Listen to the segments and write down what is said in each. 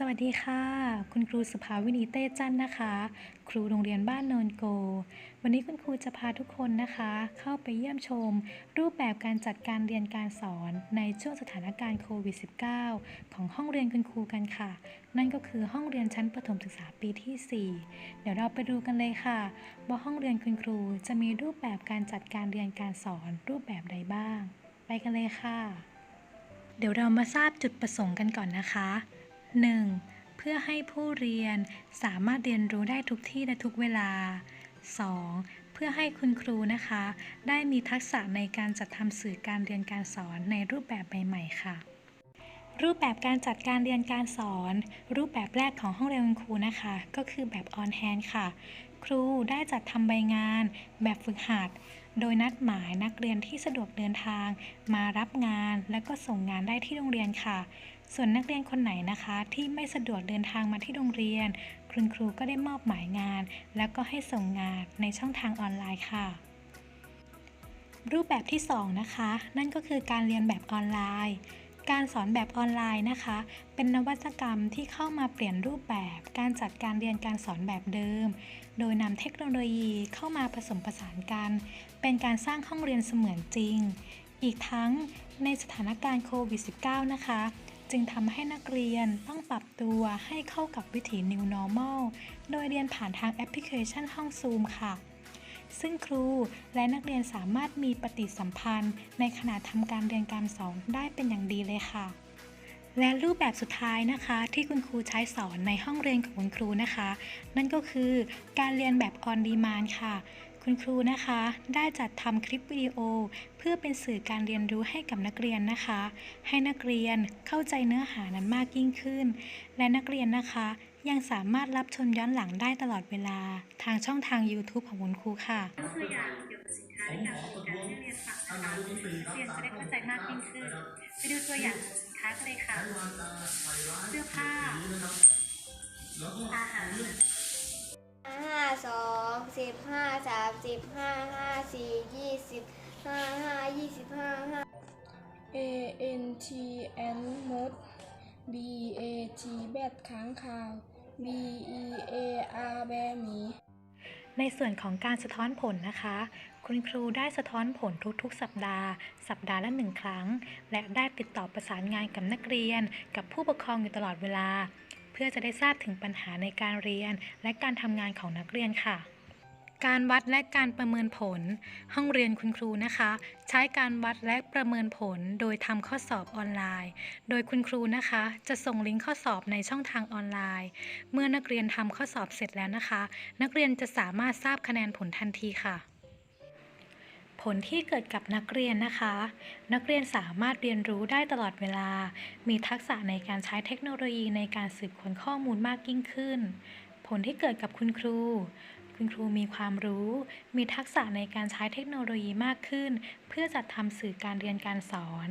สวัสดีค่ะ คุณครูสุภาวินีเต้จันนะคะ ครูโรงเรียนบ้านโนนโก วันนี้คุณครูจะพาทุกคนนะคะ เข้าไปเยี่ยมชม รูปแบบการจัดการเรียนการสอนในช่วงสถานการณ์โควิด -19 ของห้องเรียนคุณครูกันค่ะ นั่นก็คือห้องเรียนชั้นประถมศึกษาปีที่ 4 เดี๋ยวเราไปดูกันเลยค่ะ ว่าห้องเรียนคุณครูจะมีรูปแบบการจัดการเรียนการสอนรูปแบบใดบ้าง ไปกันเลยค่ะ เดี๋ยวเรามาทราบจุดประสงค์กันก่อนนะคะ 1. เพื่อให้ผู้เรียนสามารถเรียนรู้ได้ทุกที่และทุกเวลา 2. เพื่อให้คุณครูนะคะ ได้มีทักษะในการจัดทำสื่อการเรียนการสอนในรูปแบบใหม่ๆ ค่ะ รูปแบบการจัดการเรียนการสอน รูปแบบแรกของห้องเรียนคุณครูนะคะ ก็คือแบบออนแฮนค่ะ ครูได้จัดทำใบงาน แบบฝึกหัด โดยนัดหมายนักเรียนที่สะดวกเดินทาง มารับงานและก็ส่งงานได้ที่โรงเรียนค่ะ ส่วนนักเรียนคนไหนนะคะ ที่ไม่สะดวกเดินทางมาที่โรงเรียน คุณครูก็ได้มอบหมายงาน แล้วก็ให้ส่งงานในช่องทางออนไลน์ค่ะ รูปแบบที่ 2 นะคะ นั่นก็คือการเรียนแบบออนไลน์ การสอนแบบออนไลน์นะคะ เป็นนวัตกรรมที่เข้ามาเปลี่ยนรูปแบบการจัดการเรียนการสอนแบบเดิม โดยนำเทคโนโลยีเข้ามาผสมผสานกัน เป็นการสร้างห้องเรียนเสมือนจริง อีกทั้งในสถานการณ์โควิด -19 นะคะ จึงทำให้นักเรียนต้องปรับตัวให้เข้ากับวิถี New Normal โดยเรียนผ่านทางแอปพลิเคชันห้อง Zoom ค่ะ ซึ่งครูและนักเรียนสามารถมีปฏิสัมพันธ์ ในขณะทำการเรียนการสอนได้เป็นอย่างดีเลยค่ะ และรูปแบบสุดท้ายนะคะ ที่คุณครูใช้สอนในห้องเรียนของคุณครูนะคะ นั่นก็คือการเรียนแบบออนดีมานค่ะ คุณครูนะคะ ได้จัดทำคลิปวิดีโอ เพื่อเป็นสื่อการเรียนรู้ให้กับนักเรียนนะคะ ให้นักเรียนเข้าใจเนื้อหานั้นมากยิ่งขึ้น และนักเรียนนะคะ ยังสามารถรับชมย้อนหลังได้ตลอดเวลา ทางช่องทาง YouTube ของคุณครูค่ะตัวอย่างเกี่ยวกับสินค้าในการบริการให้เรียนฟังนะคะนักเรียนจะได้เข้าใจมากยิ่งขึ้น ไปดูตัวอย่างของสินค้ากันเลยค่ะเสื้อผ้าอาหาร ห้าสองสิบห้าสามสิบห้าห้าสี่ยี่สิบห้าห้ายี่สิบห้าห้า A N T N มด B A T แบดค้างคาว B E A R แบหมี ในส่วนของการสะท้อนผลนะคะ คุณครูได้สะท้อนผลทุกๆ สัปดาห์ สัปดาห์ละหนึ่งครั้ง และได้ติดต่อประสานงานกับนักเรียน กับผู้ปกครองอยู่ตลอดเวลา เพื่อจะได้ทราบถึงปัญหาในการเรียน และการทำงานของนักเรียนค่ะการวัดและการประเมินผล ห้องเรียนคุณครูนะคะ ใช้การวัดและประเมินผลโดยทำข้อสอบออนไลน์ โดยคุณครูนะคะ จะส่งลิงก์ข้อสอบในช่องทางออนไลน์ เมื่อนักเรียนทำข้อสอบเสร็จแล้วนะคะ นักเรียนจะสามารถทราบคะแนนผลทันทีค่ะ ผลที่เกิดกับนักเรียนนะคะ นักเรียนสามารถเรียนรู้ได้ตลอดเวลา มีทักษะในการใช้เทคโนโลยีในการสืบค้นข้อมูลมากยิ่งขึ้น ผลที่เกิดกับคุณครู คุณครูมีความรู้ มีทักษะในการใช้เทคโนโลยีมากขึ้น เพื่อจัดทำสื่อการเรียนการสอน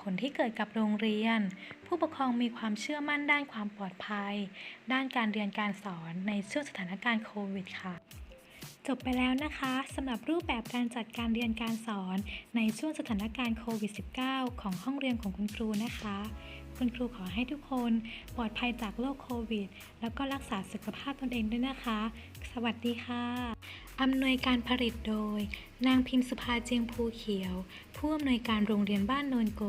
ผลที่เกิดกับโรงเรียน ผู้ปกครองมีความเชื่อมั่นด้านความปลอดภัย ด้านการเรียนการสอนในช่วงสถานการณ์โควิดค่ะ จบไปแล้วนะคะสำหรับรูปแบบการจัดการเรียนการสอนในช่วงสถานการณ์โควิด -19 ของห้องเรียนของคุณครูนะคะ คุณครูขอให้ทุกคนปลอดภัยจากโรคโควิด แล้วก็รักษาสุขภาพตนเองด้วยนะคะ สวัสดีค่ะอำนวยการผลิตโดย นางพิมสุภาเจียงภูเขียว ผู้อำนวยการโรงเรียนบ้านโนนโก